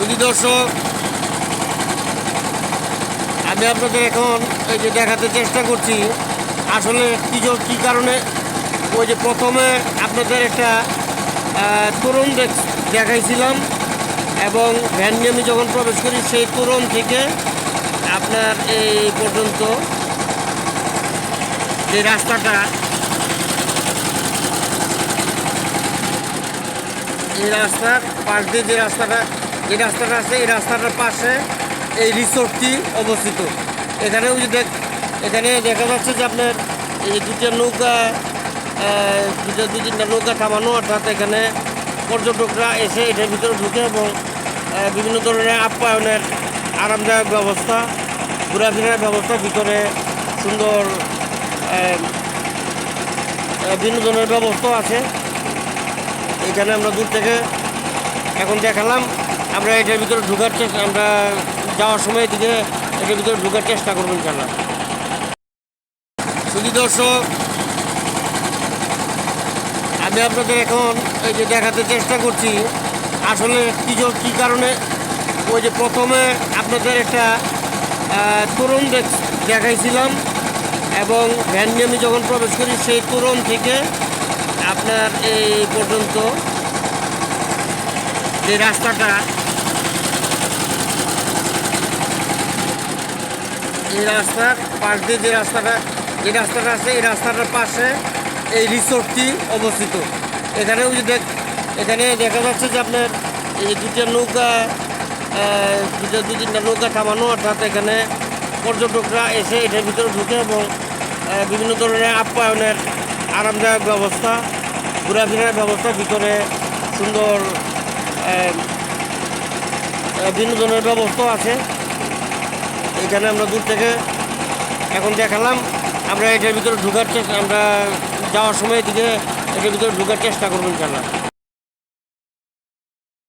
শুধু দর্শক, আমি আপনাদের এখন এই যে দেখাতে চেষ্টা করছি, আসলে কী জ- কী কারণে ওই যে প্রথমে আপনাদের একটা তরুণ দেখ- দেখাইছিলাম এবং ভ্যান নিয়ে আমি যখন প্রবেশ করি, সেই তরুণ থেকে আপনার এই পর্যন্ত যে রাস্তাটা, এই রাস্তার পাশ দিয়ে যে রাস্তাটা যে রাস্তাটা আছে, এই রাস্তাটার পাশে এই রিসোর্টটি অবস্থিত। এখানে ওই যে দেখ, এখানে দেখা যাচ্ছে যে আপনার এই দুটো নৌকা দুটো দু তিনটা নৌকা থামানো, অর্থাৎ এখানে পর্যটকরা এসে এটার ভিতরে ঢুকে এবং বিভিন্ন ধরনের আপ্যায়নের আরামদায়ক ব্যবস্থা, ঘোরাফেরার ব্যবস্থা, ভিতরে সুন্দর বিনোদনের ব্যবস্থাও আছে। এখানে আমরা দূর থেকে এখন দেখালাম। আমরা এটার ভিতরে ঢুকার চেষ্টা আমরা যাওয়ার সময় দিকে এটার ভিতরে ঢোকার চেষ্টা করব ইনশাল্লাহ। শুধু দর্শক আমি আপনাদের এখন এই যে দেখাতে চেষ্টা করছি আসলে কিছু কী কারণে? ওই যে প্রথমে আপনাদের একটা তরুণ দেখ- দেখাইছিলাম এবং ভ্যান নিয়ে আমি যখন প্রবেশ করি সেই তরুণ থেকে আপনার এই পর্যন্ত যে রাস্তাটা এই রাস্তার পাশ দিয়ে যে রাস্তাটা যে রাস্তাটা আছে, এই রাস্তাটার পাশে এই রিসোর্টটি অবস্থিত। এখানে ওই দেখ, এখানে দেখা যাচ্ছে যে আপনার এই দুটো নৌকা দুটো দু তিনটা নৌকা থামানো, অর্থাৎ এখানে পর্যটকরা এসে এটার ভিতরে ঢুকে এবং বিভিন্ন ধরনের আপ্যায়নের আরামদায়ক ব্যবস্থা, ঘোরাফেরার ব্যবস্থা, ভিতরে সুন্দর বিনোদনের ব্যবস্থাও আছে। এখানে আমরা দূর থেকে এখন দেখালাম। আমরা এটার ভিতরে ঢুকার চেষ্টা আমরা যাওয়ার সময় দিকে এটার ভিতরে ঢুকার চেষ্টা করব ইনশাল্লাহ